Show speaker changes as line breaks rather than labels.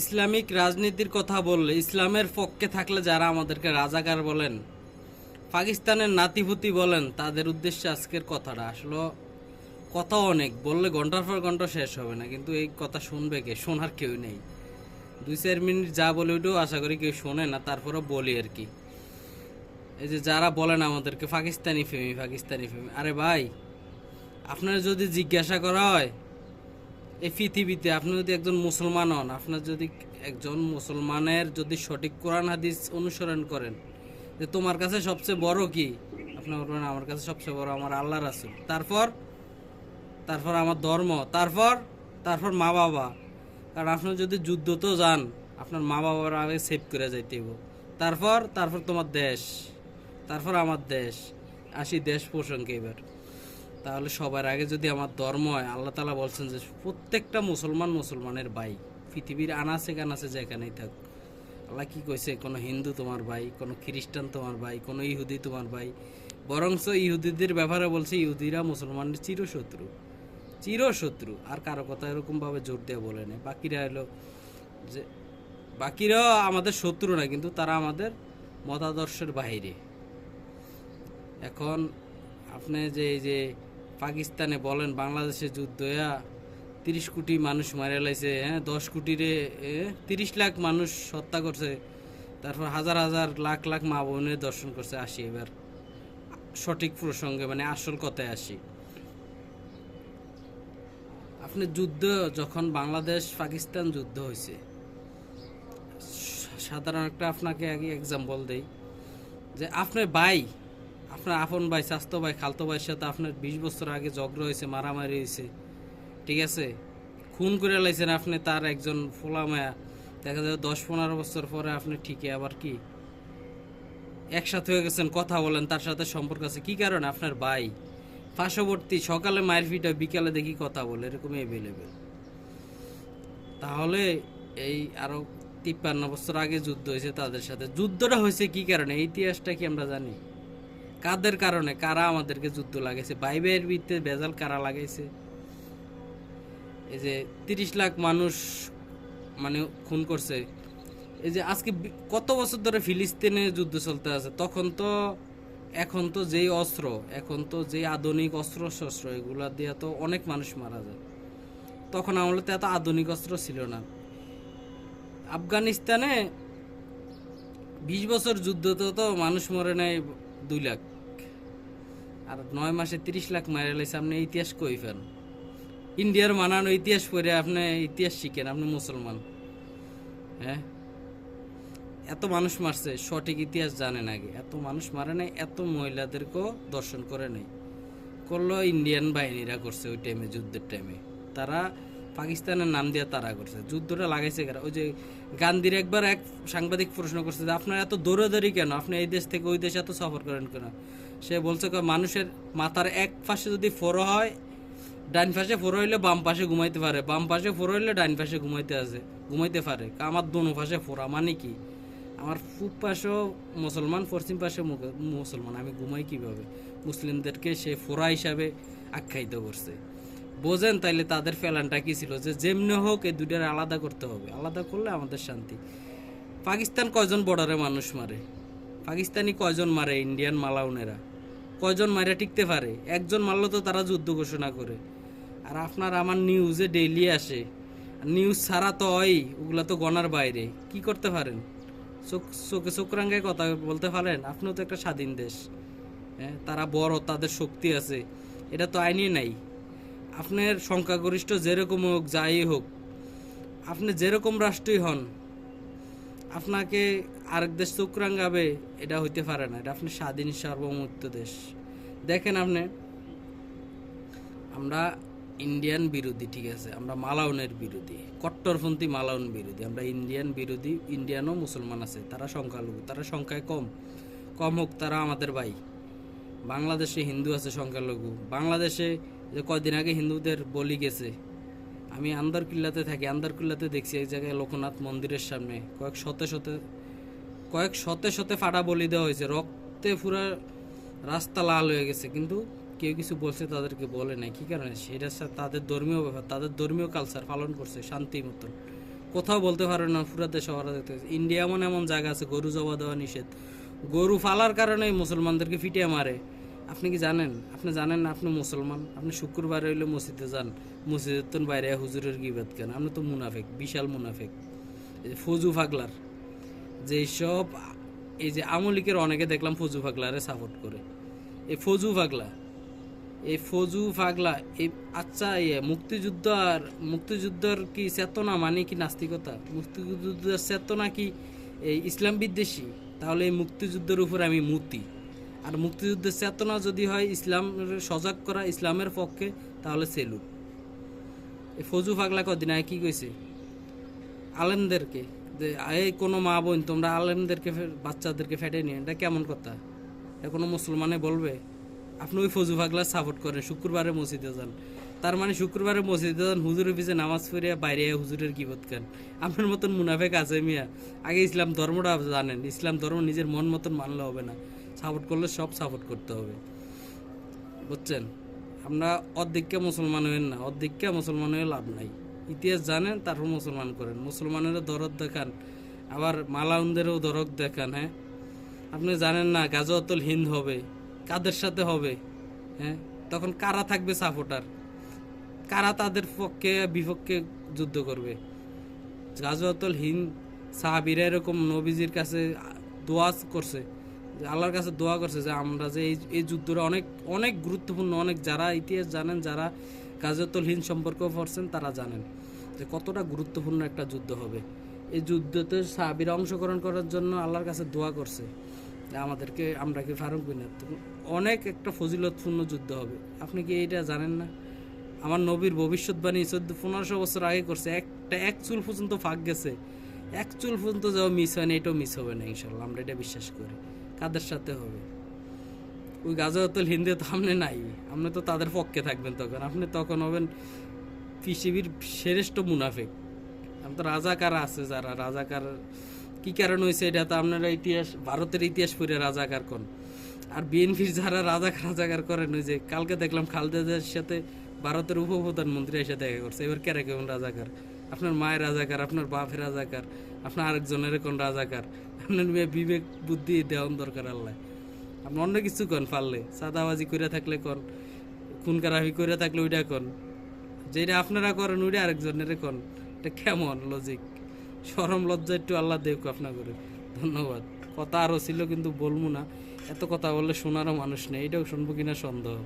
Islamic রাজনীতির কথা বললে ইসলামের পক্ষে থাকলে যারা আমাদেরকে রাজাকার বলেন, পাকিস্তানের নাতিভূতি বলেন, তাদের উদ্দেশ্যে আজকের কথাটা। আসলে কথা অনেক, বললে ঘণ্টার পর ঘণ্টা শেষ হবে না, কিন্তু এই কথা শুনবে কে? শোনার কেউ নেই। দুই, চার মিনিট যা বলে ওইটাও আশা করি কেউ শোনে না তারপরে বলি আর কি। এই যে যারা বলেন আমাদেরকে, পাকিস্তানি ফেমি পাকিস্তানি ফেমি আরে ভাই, আপনার যদি জিজ্ঞাসা করা হয় এই পৃথিবীতে আপনি যদি একজন মুসলমান হন, আপনার যদি একজন মুসলমানের যদি সঠিক কোরআন, হাদিস অনুসরণ করেন, যে তোমার কাছে সবচেয়ে বড় কি? আপনি বলবেন, আমার কাছে সবচেয়ে বড় আমার আল্লাহ রাসুল। তারপর? তারপর আমার ধর্ম। তারপর? তারপর মা বাবা কারণ আপনি যদি যুদ্ধ তো যান, আপনার মা বাবার আগে সেভ করে যাইতে তারপর? তারপর তোমার দেশ। তারপর আমার দেশ। আসি দেশ প্রসঙ্গে এবার। তাহলে সবার আগে যদি আমার ধর্ম হয়, আল্লাহ তালা বলছেন যে প্রত্যেকটা মুসলমান মুসলমানের ভাই, পৃথিবীর আনাচে কানাচে যেখানেই থাক আল্লাহ কি কইছে? কোনো হিন্দু তোমার ভাই, কোনো খ্রিস্টান তোমার ভাই, কোনো ইহুদি তোমার ভাই, বরঞ্চ ইহুদিদের ব্যাপারে বলছে ইহুদিরা মুসলমানের চিরশত্রু। চিরশত্রু, আর কারও কথা এরকমভাবে জোর দিয়ে বলে নেই। বাকিরা হলো যে, বাকিরাও আমাদের শত্রু না, কিন্তু তারা আমাদের মতাদর্শের বাইরে এখন আপনি যে, এই যে পাকিস্তানে বলেন বাংলাদেশে যুদ্ধ হইয়া তিরিশ কোটি মানুষ মারা লাইছে হ্যাঁ? দশ কোটিরে তিরিশ লাখ মানুষ হত্যা করছে। তারপর হাজার হাজার লাখ লাখ মা বোনের দর্শন করছে আসি এবার। সঠিক প্রসঙ্গে মানে আসল কথায় আসি। আপনি যুদ্ধ, যখন বাংলাদেশ পাকিস্তান যুদ্ধ হয়েছে সাধারণ একটা আপনাকে আগে এক্সাম্পল দেই, যে আপনার ভাই আপনার আপন ভাই, স্বাস্থ্য ভাই, খালতো ভাইয়ের সাথে আপনার বিশ বছর আগে ঝগড়া হয়েছে, মারামারি হয়েছে, ঠিক আছে? খুন করে লাইছেন আপনি, তার একজন ফোলা মায়া। দেখা যায় দশ পনেরো বছর পরে আপনি ঠিকই, আবার কি? একসাথে হয়ে গেছেন, কথা বলেন, তার সাথে সম্পর্ক আছে। কি কারণে? আপনার ভাই। পার্শ্ববর্তী সকালে মায়ের ফিটা বিকালে দেখি কথা বলে এরকম এভেলেবেল তাহলে এই আরও তিপ্পান্ন বছর আগে যুদ্ধ হয়েছে তাদের সাথে। যুদ্ধটা হয়েছে কি কারণে? ইতিহাসটা কি আমরা জানি? কাদের কারণে? কারা আমাদেরকে যুদ্ধ লাগাইছে? ভাই ভাইয়ের ভিত্তিতে বেজাল কারা লাগাইছে? এই যে তিরিশ লাখ মানুষ মানে খুন করছে। এই যে আজকে কত বছর ধরে ফিলিস্তিনে যুদ্ধ চলতে আছে? তখন তো, এখন তো যেই অস্ত্র, এখন তো যেই আধুনিক অস্ত্র শস্ত্র এগুলা দিয়ে তো অনেক মানুষ মারা যায়। তখন আমলে তো এত আধুনিক অস্ত্র ছিল না। আফগানিস্তানে বিশ বছর যুদ্ধতে তো মানুষ মরে নেয় দুই লাখ। আর নয় মাসে তিরিশ লাখ মারা লাইছে, আপনি ইতিহাস কই ফেন ইন্ডিয়ার মানানো ইতিহাস পড়ে আপনি ইতিহাস শিখেন, আপনি মুসলমান। হ্যাঁ? এত মানুষ মারছে, সঠিক ইতিহাস জানেন আগে। এত মানুষ মারে নাই, এত মহিলাদেরকেও দর্শন করে নাই। করল ইন্ডিয়ান বাহিনীরা করছে ওই টাইমে যুদ্ধের টাইমে তারা পাকিস্তানের নাম দিয়ে তারা করছে, যুদ্ধটা লাগাইছে কারা? ওই যে গান্ধীর একবার এক সাংবাদিক প্রশ্ন করছে যে, আপনার এত দৌড়াদৌড়ি কেন? আপনি এই দেশ থেকে ওই দেশে এত সফর করেন কেন? সে বলছে মানুষের মাথার এক পাশে যদি ফোড়ো হয়, ডান পাশে ফোর হইলে বাম পাশে ঘুমাইতে পারে। বাম পাশে ফোর হইলে ডান পাশে ঘুমাইতে আছে, ঘুমাইতে পারে। আমার দোনো পাশে ফোরা মানে কি? আমার পূব পাশেও মুসলমান, পশ্চিম পাশে মুসলমান, আমি ঘুমাই কীভাবে? মুসলিমদেরকে সে ফোরা হিসাবে আখ্যায়িত করছে। বোঝেন তাইলে তাদের ফেলানটা কি ছিল? যে যেমনি হোক এই দুটার আলাদা করতে হবে। আলাদা করলে আমাদের শান্তি। পাকিস্তান কয়জন বর্ডারে মানুষ মারে? পাকিস্তানি কয়জন মারে? ইন্ডিয়ান মালাউনেরা। কয়জন মারে টিকতে পারে? একজন মারলে তো তারা যুদ্ধ ঘোষণা করে। আর আপনার আমার নিউজে ডেইলি আসে। নিউজ ছাড়া তো হয় ওগুলা তো গনার বাইরে। কি করতে পারেন? চোখ, চোখে চোখরাঙ্গায় কথা বলতে পারেন? আপনিও তো একটা স্বাধীন দেশ। হ্যাঁ তারা বড়, তাদের শক্তি আছে। এটা তো আইনে নাই। আপনার সংখ্যাগরিষ্ঠ যেরকম হোক, যাই হোক, আপনি যেরকম রাষ্ট্রই হন, আপনাকে আরেক দেশ চোখরাঙ্গাবে এটা হইতে পারে না। এটা আপনি স্বাধীন, সার্বভৌমত্ব দেশ। দেখেন আপনি, আমরা ইন্ডিয়ান বিরোধী, ঠিক আছে? আমরা মালাউনের বিরোধী, কট্টরপন্থী মালাউন বিরোধী। আমরা ইন্ডিয়ান বিরোধী ইন্ডিয়ানও মুসলমান আছে। তারা সংখ্যালঘু, তারা সংখ্যায় কম। কম হোক তারা আমাদের ভাই। বাংলাদেশে হিন্দু আছে সংখ্যালঘু। বাংলাদেশে যে কয়দিন আগে হিন্দুদের বলি গেছে। আমি আন্দারকিল্লাতে থাকি, আন্দারকিল্লাতে দেখছি এক জায়গায় লোকনাথ মন্দিরের সামনে। কয়েক শতে শতে, কয়েক শতে শতে ফাটা বলি দেওয়া হয়েছে। রক্তে পুরা রাস্তা লাল হয়ে গেছে। কিন্তু কেউ কিছু বলছে, তাদেরকে বলে নাই। কী কারণে? সেটা তাদের ধর্মীয় ব্যাপার, তাদের ধর্মীয় কালচার পালন করছে শান্তি মতন। কোথাও বলতে পারে না, পুরা দেশে হয়েছে। ইন্ডিয়া এমন এমন জায়গা আছে, গরু জবা দেওয়া নিষেধ। গরু ফালার কারণে মুসলমানদেরকে ফিটিয়ে মারে। আপনি কি জানেন? আপনি জানেন না আপনি মুসলমান? আপনি শুক্রবার হইলে মসজিদে যান। মসজিদের তো বাইরে হুজুরের গিবাদ কেন? আপনি তো মুনাফেক, বিশাল মুনাফেক। ফজু ফাগলার, যে সব এই যে আমলিকের অনেকে দেখলাম ফজু ফাগলারে সাপোর্ট করে। এই ফজু ফাগলা, এই ফজু ফাগলা, এই আচ্ছা ইয়ে মুক্তিযুদ্ধ আর মুক্তিযুদ্ধর কি চেতনা মানে কি নাস্তিকতা? মুক্তিযুদ্ধের চেতনা কি এই ইসলাম বিদ্বেষী? তাহলে এই মুক্তিযুদ্ধের উপর আমি মুতি। আর মুক্তিযুদ্ধের চেতনা যদি হয় ইসলাম সজাগ করা ইসলামের পক্ষে, তাহলে সেলুট এই ফজু ফাগলা কদিন আগে কি কইছে? আলেমদেরকে, যে এই কোনো মা বোন, তোমরা আলেমদেরকে বাচ্চাদেরকে ফেটে নিয়ে, এটা কেমন কথা? এটা কোনো মুসলমানে বলবে? আপনি ওই ফজু ফাগলা সাপোর্ট করেন, শুক্রবারে মসজিদে যান। তার মানে শুক্রবারে মসজিদে যান, হুজুরের পিছিয়ে নামাজ পড়িয়া বাইরে আয়া হুজুরের কি খান। আপনার মতন মুনাফেক আছে মিয়া। আগে ইসলাম ধর্মটা জানেন, ইসলাম ধর্ম নিজের মন মতন মানলে হবে না। সাপোর্ট করলে সব সাপোর্ট করতে হবে। বুঝছেন? আমরা অর্ধেককে মুসলমান হইন না, অর্ধেককে মুসলমান হয়ে লাভ নাই। ইতিহাস জানেন, তারপর মুসলমান করেন। মুসলমানেরও দরদ দেখান, আবার মালাউনদেরও দরদ দেখান হ্যাঁ? আপনি জানেন না, গাজওয়াতুল হিন্দ হবে, কাদের সাথে হবে হ্যাঁ? তখন কারা থাকবে সাপোর্টার? কারা তাদের পক্ষে, বিপক্ষে যুদ্ধ করবে? গাজওয়াতুল হিন্দ সাহাবিরা এরকম নবীজির কাছে দোয়া করছে। আল্লাহর কাছে দোয়া করছে যে আমরা যে এই যুদ্ধটা অনেক অনেক গুরুত্বপূর্ণ, অনেক যারা ইতিহাস জানেন, যারা গাজওয়াতুল হিন্দ সম্পর্কেও পড়ছেন, তারা জানেন যে কতটা গুরুত্বপূর্ণ একটা যুদ্ধ হবে। এই যুদ্ধতে সাহাবিরা অংশগ্রহণ করার জন্য আল্লাহর কাছে দোয়া করছে যে আমাদেরকে, আমরা কি ফারুক বিনা অনেক একটা ফজিলতপূর্ণ যুদ্ধ হবে। আপনি কি এইটা জানেন না? আমার নবীর ভবিষ্যৎবাণী চোদ্দ, পনেরোশো বছর আগে করছে, একটা এক চুল পর্যন্ত ফাঁক গেছে। এক চুল পর্যন্ত যাও মিস হয় না, এটাও মিস হবে না, ইনশাল্লাহ, আমরা এটা বিশ্বাস করি। কাদের সাথে হবে? ওই গাজাতুল হিন্দে তো আপনি নাই। আপনি তো তাদের পক্ষে থাকবেন তখন। আপনি তখন হবেন পৃথিবীর শ্রেষ্ঠ মুনাফেক। আমি তো রাজাকার আছে যারা। রাজাকার, কি কারণ হয়েছে এটা তো আপনারা ইতিহাস, ভারতের ইতিহাস পড়ে রাজাকার কোন? আর বিএনপির যারা রাজাকার রাজাকার করেন, ওই যে কালকে দেখলাম খালদাদের সাথে ভারতের উপপ্রধানমন্ত্রী এসে দেখা করছে। এবার কেরা কেমন রাজাকার? আপনার মায়ের রাজাকার, আপনার বাপের রাজাকার, আপনার আরেকজনের কোন রাজাকার? বিবেক বুদ্ধি দেওয়ান দরকার আল্লাহ। আপনি অন্য কিছু কন পারলে। সাদাবাজি করে থাকলে কন খুন কারাফি করে থাকলে ওইটা কন। যেটা আপনারা করেন ওইটা আরেকজনের কন। এটা কেমন লজিক সরম লজ্জা একটু আল্লাহ দেখ আপনার করে ধন্যবাদ। কথা আরও ছিল কিন্তু বলব না। এত কথা বললে শোনারও মানুষ নেই। এটাও শুনব কিনা সন্দেহ।